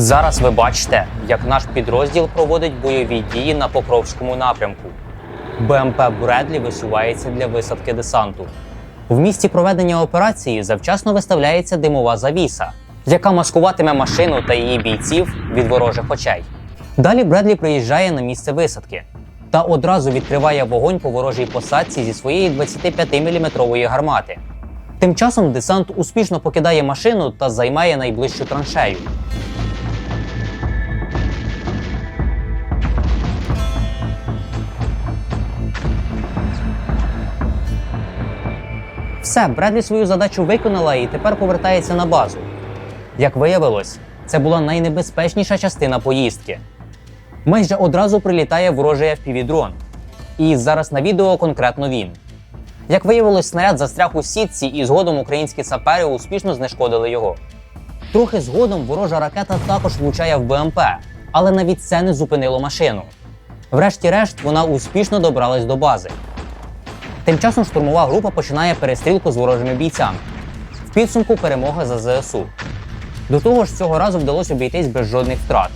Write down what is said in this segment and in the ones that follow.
Зараз ви бачите, як наш підрозділ проводить бойові дії на Покровському напрямку. БМП Бредлі висувається для висадки десанту. В місці проведення операції завчасно виставляється димова завіса, яка маскуватиме машину та її бійців від ворожих очей. Далі Бредлі приїжджає на місце висадки та одразу відкриває вогонь по ворожій посадці зі своєї 25-мм гармати. Тим часом десант успішно покидає машину та займає найближчу траншею. Все, Бредлі свою задачу виконала і тепер повертається на базу. Як виявилось, це була найнебезпечніша частина поїздки. Майже одразу прилітає ворожий FPV-дрон. І зараз на відео конкретно він. Як виявилось, снаряд застряг у сітці, і згодом українські сапери успішно знешкодили його. Трохи згодом ворожа ракета також влучає в БМП, але навіть це не зупинило машину. Врешті-решт, вона успішно добралась до бази. Тим часом штурмова група починає перестрілку з ворожими бійцями. В підсумку перемога за ЗСУ. До того ж, цього разу вдалося обійтись без жодних втрат.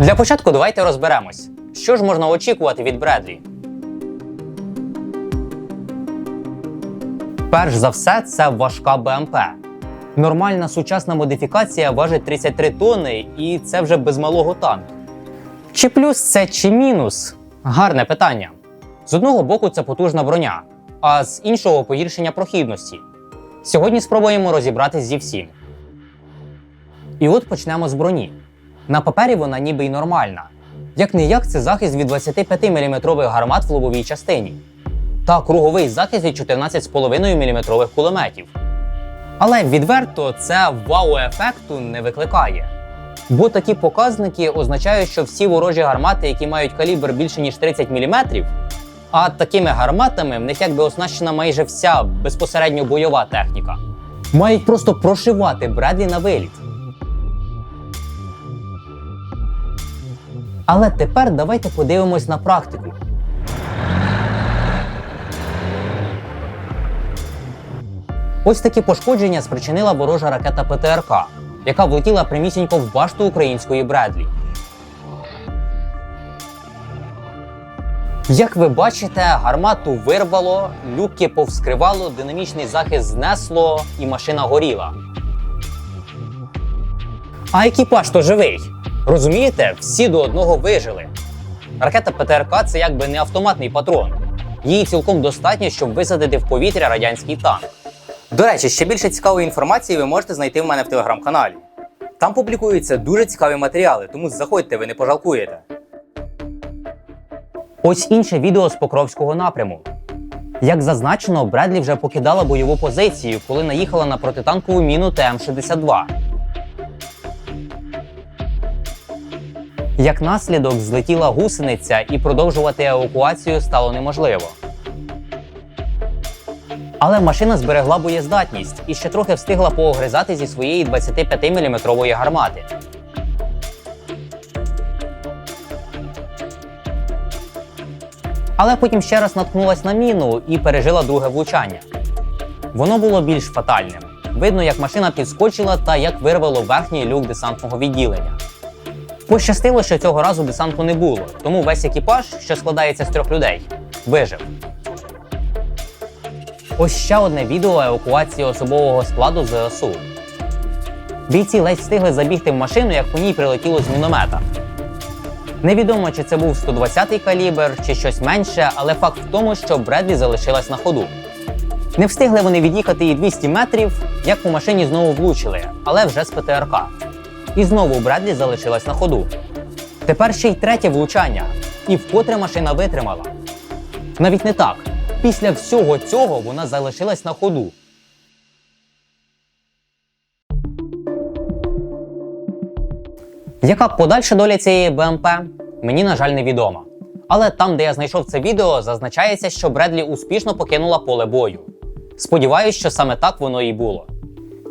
Для початку давайте розберемось, що ж можна очікувати від Бредлі. Перш за все, це важка БМП. Нормальна сучасна модифікація важить 33 тонни, і це вже без малого танк. Чи плюс це, чи мінус? Гарне питання. З одного боку, це потужна броня, а з іншого погіршення прохідності. Сьогодні спробуємо розібратись зі всім. І от почнемо з броні. На папері вона ніби й нормальна. Як не як це захист від 25-мм гармат в лобовій частині та круговий захист від 14,5 мм кулеметів. Але відверто це вау-ефекту не викликає. Бо такі показники означають, що всі ворожі гармати, які мають калібр більше ніж 30 мм, а такими гарматами в них якби оснащена майже вся безпосередньо бойова техніка, мають просто прошивати Бредлі на виліт. Але тепер давайте подивимось на практику. Ось такі пошкодження спричинила ворожа ракета ПТРК, яка влетіла прямісінько в башту української Бредлі. Як ви бачите, гармату вирвало, люки повскривало, динамічний захист знесло і машина горіла. А екіпаж то живий. Розумієте, всі до одного вижили. Ракета ПТРК це якби не автоматний патрон. Її цілком достатньо, щоб висадити в повітря радянський танк. До речі, ще більше цікавої інформації ви можете знайти в мене в телеграм-каналі. Там публікуються дуже цікаві матеріали, тому заходьте, ви не пожалкуєте. Ось інше відео з Покровського напряму. Як зазначено, Бредлі вже покидала бойову позицію, коли наїхала на протитанкову міну ТМ-62. Як наслідок злетіла гусениця і продовжувати евакуацію стало неможливо. Але машина зберегла боєздатність і ще трохи встигла поогризати зі своєї 25-мм гармати. Але потім ще раз наткнулась на міну і пережила друге влучання. Воно було більш фатальним. Видно, як машина підскочила та як вирвало верхній люк десантного відділення. Пощастило, що цього разу десанту не було, тому весь екіпаж, що складається з трьох людей, вижив. Ось ще одне відео евакуації особового складу ЗСУ. Бійці ледь встигли забігти в машину, як по ній прилетіло з міномета. Невідомо, чи це був 120-й калібр, чи щось менше, але факт в тому, що Бредлі залишилась на ходу. Не встигли вони від'їхати і 200 метрів, як по машині знову влучили, але вже з ПТРК. І знову Бредлі залишилась на ходу. Тепер ще й третє влучання, і вкотре машина витримала. Навіть не так. Після всього цього вона залишилась на ходу. Яка подальша доля цієї БМП, мені, на жаль, невідома. Але там, де я знайшов це відео, зазначається, що Бредлі успішно покинула поле бою. Сподіваюсь, що саме так воно і було.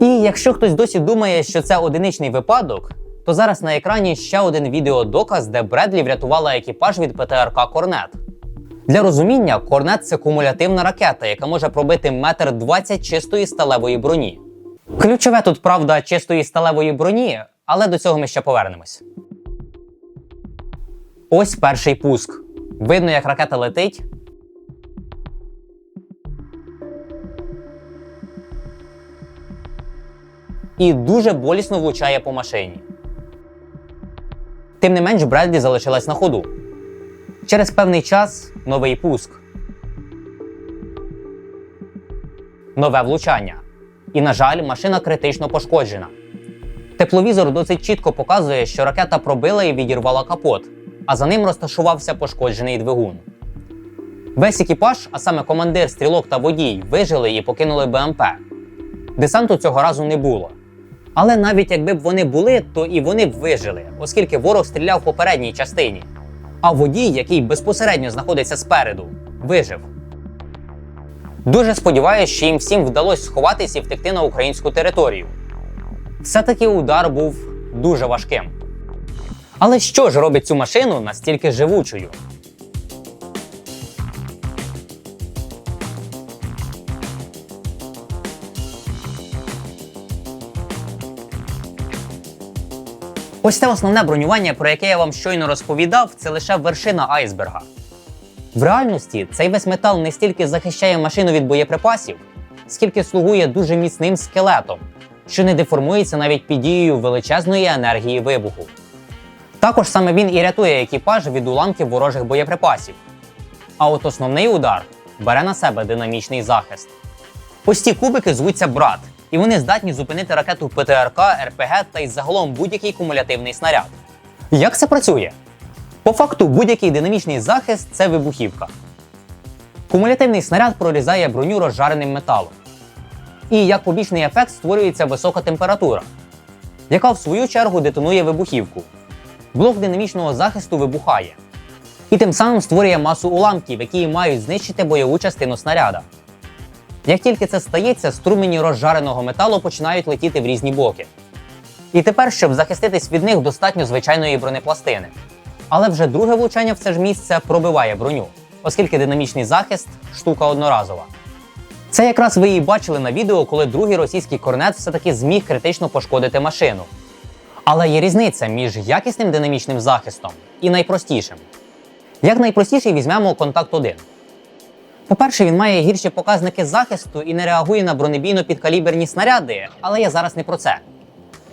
І якщо хтось досі думає, що це одиничний випадок, то зараз на екрані ще один відеодоказ, де Бредлі врятувала екіпаж від ПТРК Корнет. Для розуміння, корнет це кумулятивна ракета, яка може пробити метр 20 чистої сталевої броні. Ключове тут, правда, чистої сталевої броні, але до цього ми ще повернемось. Ось перший пуск. Видно, як ракета летить. І дуже болісно влучає по машині. Тим не менш, Бредлі залишилась на ходу. Через певний час новий пуск. Нове влучання. І, на жаль, машина критично пошкоджена. Тепловізор досить чітко показує, що ракета пробила і відірвала капот, а за ним розташувався пошкоджений двигун. Весь екіпаж, а саме командир, стрілок та водій, вижили і покинули БМП. Десанту цього разу не було. Але навіть якби б вони були, то і вони б вижили, оскільки ворог стріляв в попередній частині. А водій, який безпосередньо знаходиться спереду, вижив. Дуже сподіваюся, що їм всім вдалося сховатись і втекти на українську територію. Все-таки удар був дуже важким. Але що ж робить цю машину настільки живучою? Ось це основне бронювання, про яке я вам щойно розповідав, це лише вершина айсберга. В реальності цей весь метал не стільки захищає машину від боєприпасів, скільки слугує дуже міцним скелетом, що не деформується навіть під дією величезної енергії вибуху. Також саме він і рятує екіпаж від уламків ворожих боєприпасів. А от основний удар бере на себе динамічний захист. Ці кубики звуться брат, і вони здатні зупинити ракету ПТРК, РПГ та й загалом будь-який кумулятивний снаряд. Як це працює? По факту, будь-який динамічний захист це вибухівка. Кумулятивний снаряд прорізає броню розжареним металом. І як побічний ефект створюється висока температура, яка в свою чергу детонує вибухівку. Блок динамічного захисту вибухає. І тим самим створює масу уламків, які мають знищити бойову частину снаряда. Як тільки це стається, струмені розжареного металу починають летіти в різні боки. І тепер, щоб захиститись від них, достатньо звичайної бронепластини. Але вже друге влучання в це ж місце пробиває броню, оскільки динамічний захист штука одноразова. Це якраз ви і бачили на відео, коли другий російський корнет все-таки зміг критично пошкодити машину. Але є різниця між якісним динамічним захистом і найпростішим. Як найпростіший візьмемо контакт 1. По-перше, він має гірші показники захисту і не реагує на бронебійно підкаліберні снаряди, але я зараз не про це.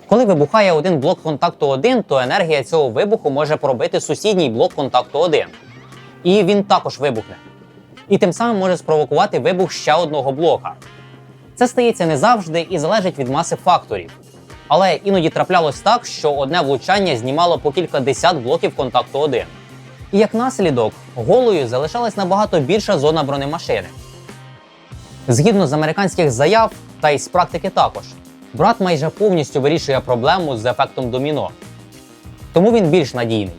Коли вибухає один блок контакту 1, то енергія цього вибуху може пробити сусідній блок контакту 1. І він також вибухне. І тим самим може спровокувати вибух ще одного блока. Це стається не завжди і залежить від маси факторів. Але іноді траплялось так, що одне влучання знімало по кілька десят блоків контакту 1. І як наслідок, голою залишалась набагато більша зона бронемашини. Згідно з американських заяв, та й з практики також, брат майже повністю вирішує проблему з ефектом доміно. Тому він більш надійний.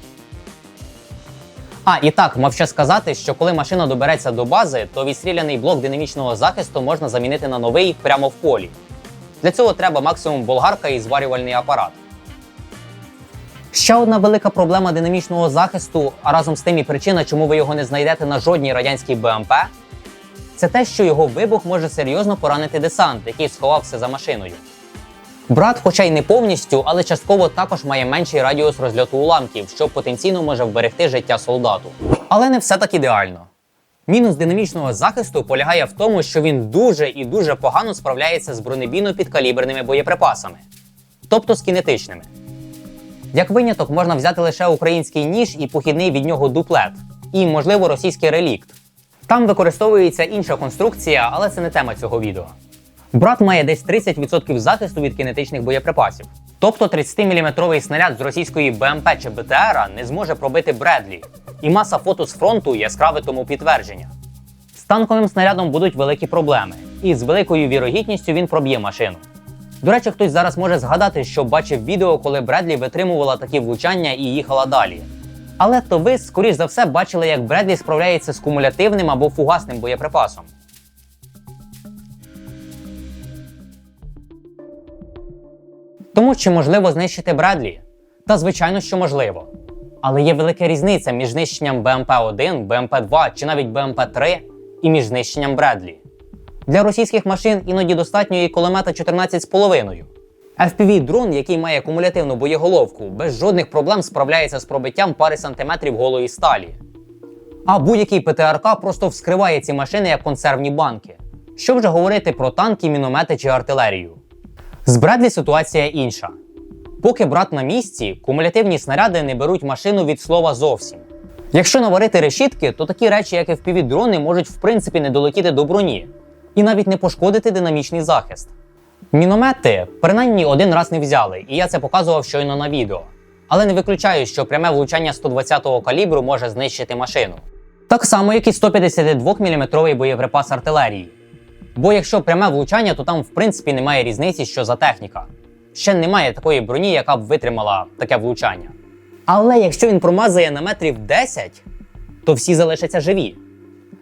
А, і так, мав ще сказати, що коли машина добереться до бази, то відстріляний блок динамічного захисту можна замінити на новий прямо в полі. Для цього треба максимум болгарка і зварювальний апарат. Ще одна велика проблема динамічного захисту, а разом з тим і причина, чому ви його не знайдете на жодній радянській БМП, це те, що його вибух може серйозно поранити десант, який сховався за машиною. Брат, хоча й не повністю, але частково також має менший радіус розльоту уламків, що потенційно може вберегти життя солдату. Але не все так ідеально. Мінус динамічного захисту полягає в тому, що він дуже і дуже погано справляється з бронебійно підкаліберними боєприпасами, тобто з кінетичними. Як виняток можна взяти лише український ніж і похідний від нього дуплет, і, можливо, російський релікт. Там використовується інша конструкція, але це не тема цього відео. Брат має десь 30% захисту від кінетичних боєприпасів. Тобто 30-мм снаряд з російської БМП чи БТРа не зможе пробити Бредлі. І маса фото з фронту яскраве тому підтвердження. З танковим снарядом будуть великі проблеми, і з великою вірогідністю він проб'є машину. До речі, хтось зараз може згадати, що бачив відео, коли Бредлі витримувала такі влучання і їхала далі. Але то ви, скоріш за все, бачили, як Бредлі справляється з кумулятивним або фугасним боєприпасом. Тому чи можливо знищити Бредлі? Та звичайно, що можливо. Але є велика різниця між знищенням БМП-1, БМП-2 чи навіть БМП-3 і між знищенням Бредлі. Для російських машин іноді достатньо і кулемета 14,5. FPV-дрон, який має кумулятивну боєголовку, без жодних проблем справляється з пробиттям пари сантиметрів голої сталі. А будь-який ПТРК просто вскриває ці машини як консервні банки. Що вже говорити про танки, міномети чи артилерію? З Бредлі ситуація інша. Поки брат на місці, кумулятивні снаряди не беруть машину від слова зовсім. Якщо наварити решітки, то такі речі, як FPV-дрони, можуть в принципі не долетіти до броні і навіть не пошкодити динамічний захист. Міномети принаймні один раз не взяли, і я це показував щойно на відео. Але не виключаю, що пряме влучання 120-го калібру може знищити машину. Так само, як і 152-мм боєприпас артилерії. Бо якщо пряме влучання, то там в принципі немає різниці, що за техніка. Ще немає такої броні, яка б витримала таке влучання. Але якщо він промазує на метрів 10, то всі залишаться живі.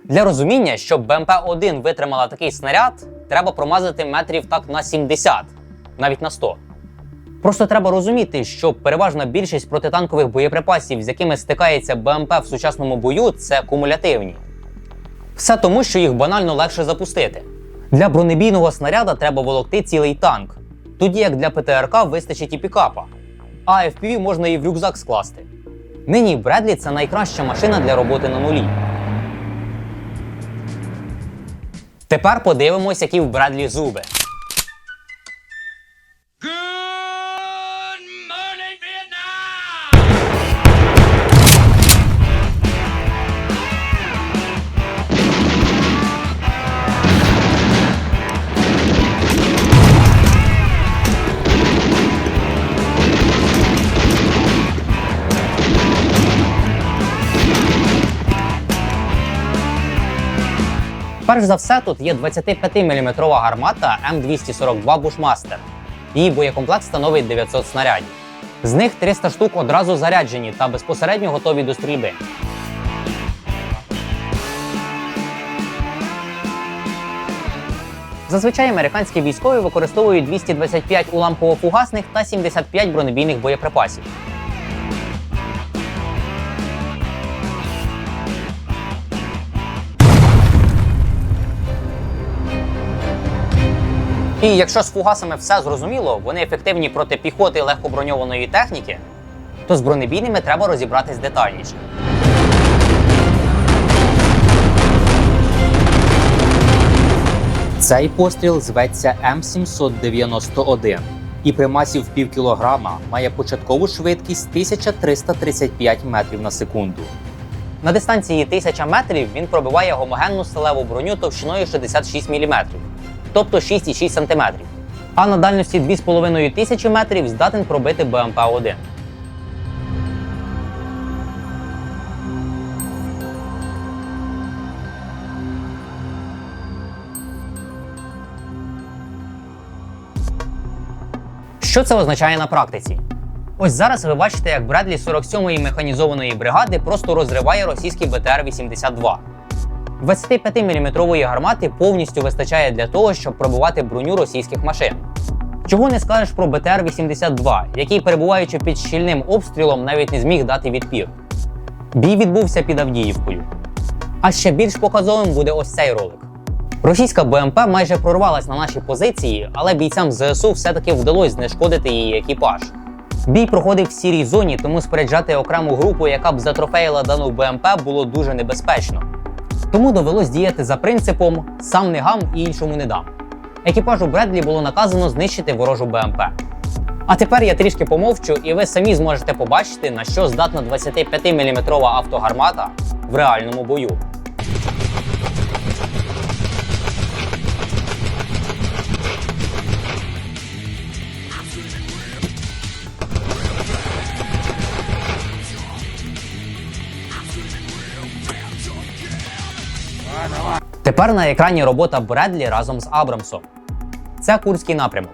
Для розуміння, щоб БМП-1 витримала такий снаряд, треба промазати метрів так на 70, навіть на 100. Просто треба розуміти, що переважна більшість протитанкових боєприпасів, з якими стикається БМП в сучасному бою, це кумулятивні. Все тому, що їх банально легше запустити. Для бронебійного снаряда треба волокти цілий танк, тоді як для ПТРК вистачить і пікапа. А FPV можна і в рюкзак скласти. Нині Бредлі це найкраща машина для роботи на нулі. Тепер подивимось, які в Бредлі зуби. Перш за все, тут є 25-мм гармата М242 Bushmaster. Її боєкомплект становить 900 снарядів. З них 300 штук одразу заряджені та безпосередньо готові до стрільби. Зазвичай американські військові використовують 225 уламково-фугасних та 75 бронебійних боєприпасів. І якщо з фугасами все зрозуміло, вони ефективні проти піхоти легкоброньованої техніки, то з бронебійними треба розібратись детальніше. Цей постріл зветься М791 і при масі в пів кілограма має початкову швидкість 1335 метрів на секунду. На дистанції 1000 метрів він пробиває гомогенну сталеву броню товщиною 66 мм, тобто 6,6 см. А на дальності 2500 метрів здатен пробити БМП-1. Що це означає на практиці? Ось зараз ви бачите, як Бредлі 47-ї механізованої бригади просто розриває російський БТР-82. 25-мм гармати повністю вистачає для того, щоб пробувати броню російських машин. Чого не скажеш про БТР-82, який, перебуваючи під щільним обстрілом, навіть не зміг дати відпір. Бій відбувся під Авдіївкою. А ще більш показовим буде ось цей ролик. Російська БМП майже прорвалась на наші позиції, але бійцям ЗСУ все-таки вдалося знешкодити її екіпаж. Бій проходив в сірій зоні, тому споряджати окрему групу, яка б затрофеїла дану БМП, було дуже небезпечно. Тому довелось діяти за принципом сам не гам і іншому не дам. Екіпажу Бредлі було наказано знищити ворожу БМП. А тепер я трішки помовчу, і ви самі зможете побачити, на що здатна 25-мм автогармата в реальному бою. Тепер на екрані робота Бредлі разом з Абрамсом. Це Курський напрямок.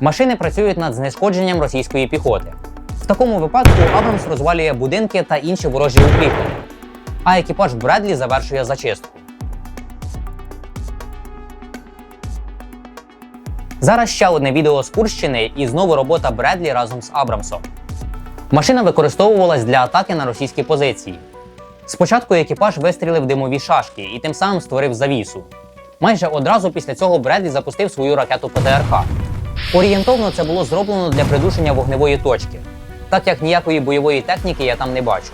Машини працюють над знешкодженням російської піхоти. В такому випадку Абрамс розвалює будинки та інші ворожі укріплення, а екіпаж Бредлі завершує зачистку. Зараз ще одне відео з Курщини і знову робота Бредлі разом з Абрамсом. Машина використовувалась для атаки на російські позиції. Спочатку екіпаж вистрілив димові шашки і тим самим створив завісу. Майже одразу після цього Бредлі запустив свою ракету ПТРК. Орієнтовно це було зроблено для придушення вогневої точки, так як ніякої бойової техніки я там не бачу.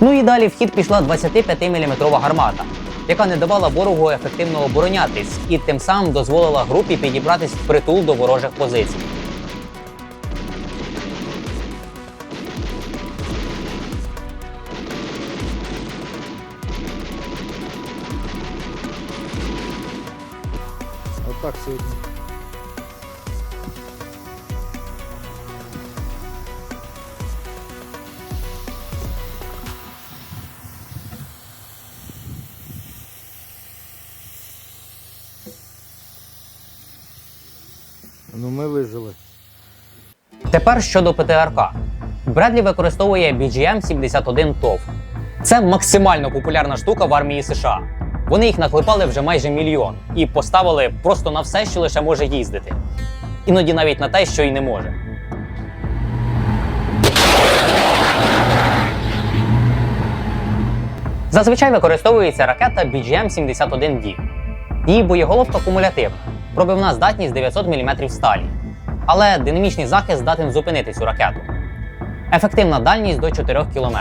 Ну і далі в хід пішла 25-мм гармата, яка не давала ворогу ефективно оборонятись і тим самим дозволила групі підібратись в притул до ворожих позицій. Ну ми вижили. Тепер щодо ПТРК. Бредлі використовує BGM-71 TOW. Це максимально популярна штука в армії США. Вони їх наклепали вже майже мільйон і поставили просто на все, що лише може їздити. Іноді навіть на те, що й не може. Зазвичай використовується ракета BGM-71D. Її боєголовка кумулятивна, пробивна здатність 900 мм сталі. Але динамічний захист здатен зупинити цю ракету. Ефективна дальність до 4 км.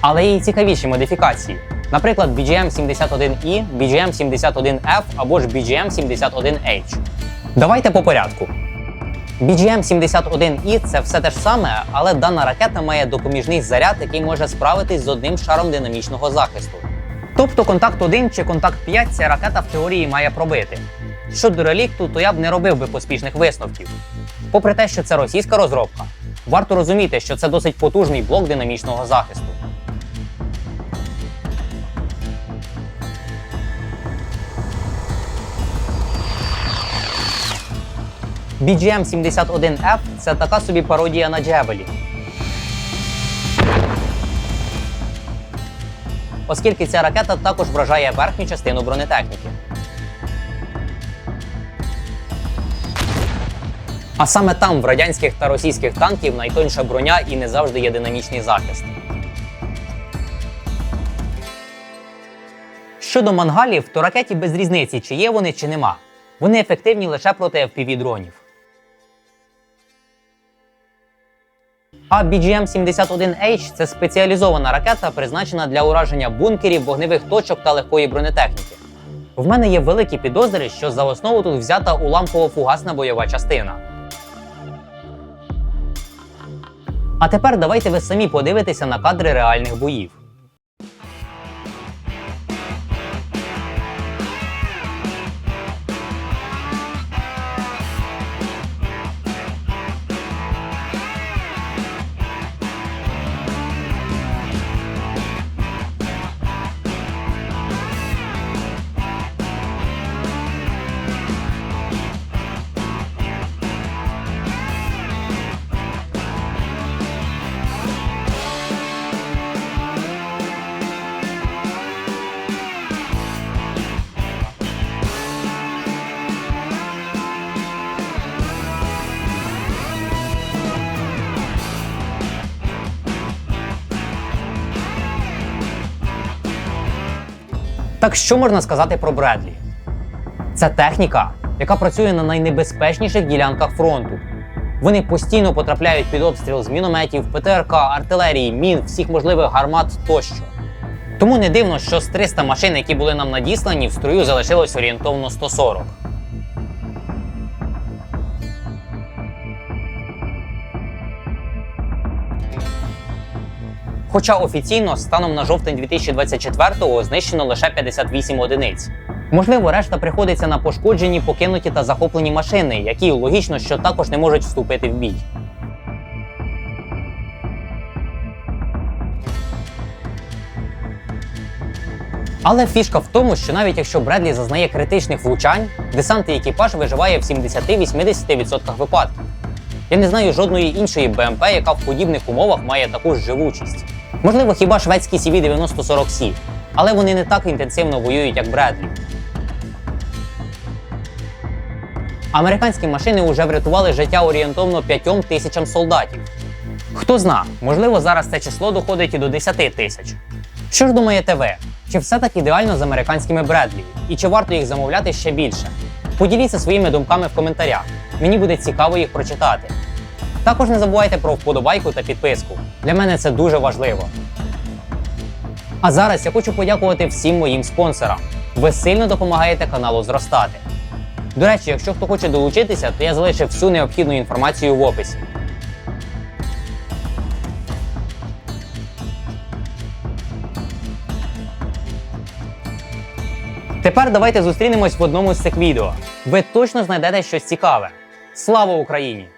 Але є й цікавіші модифікації. Наприклад, BGM-71E, BGM-71F або ж BGM-71H. Давайте по порядку. BGM-71E це все те ж саме, але дана ракета має допоміжний заряд, який може справитись з одним шаром динамічного захисту. Тобто контакт 1 чи контакт 5 ця ракета в теорії має пробити. Щодо релікту, то я б не робив би поспішних висновків. Попри те, що це російська розробка, варто розуміти, що це досить потужний блок динамічного захисту. BGM-71F це така собі пародія на Джевелі. Оскільки ця ракета також вражає верхню частину бронетехніки. А саме там в радянських та російських танків найтонша броня і не завжди є динамічний захист. Щодо мангалів, то ракеті без різниці, чи є вони, чи нема. Вони ефективні лише проти FPV-дронів. А BGM-71H це спеціалізована ракета, призначена для ураження бункерів, вогневих точок та легкої бронетехніки. В мене є великі підозри, що за основу тут взята уламково-фугасна бойова частина. А тепер давайте ви самі подивитеся на кадри реальних боїв. Так що можна сказати про Бредлі? Це техніка, яка працює на найнебезпечніших ділянках фронту. Вони постійно потрапляють під обстріл з мінометів, ПТРК, артилерії, мін, всіх можливих гармат тощо. Тому не дивно, що з 300 машин, які були нам надіслані, в строю залишилось орієнтовно 140. Хоча офіційно станом на жовтень 2024-го знищено лише 58 одиниць. Можливо, решта приходиться на пошкоджені, покинуті та захоплені машини, які логічно, що також не можуть вступити в бій. Але фішка в тому, що навіть якщо Бредлі зазнає критичних влучань, десант і екіпаж виживає в 70-80% випадків. Я не знаю жодної іншої БМП, яка в подібних умовах має таку ж живучість. Можливо, хіба шведські CV-9040C, але вони не так інтенсивно воюють, як Бредлі. Американські машини вже врятували життя орієнтовно 5 тисячам солдатів. Хто зна, можливо, зараз це число доходить і до 10 тисяч. Що ж думаєте ви? Чи все так ідеально з американськими Бредлі? І чи варто їх замовляти ще більше? Поділіться своїми думками в коментарях. Мені буде цікаво їх прочитати. Також не забувайте про вподобайку та підписку. Для мене це дуже важливо. А зараз я хочу подякувати всім моїм спонсорам. Ви сильно допомагаєте каналу зростати. До речі, якщо хто хоче долучитися, то я залишив всю необхідну інформацію в описі. Тепер давайте зустрінемось в одному з цих відео. Ви точно знайдете щось цікаве. Слава Україні!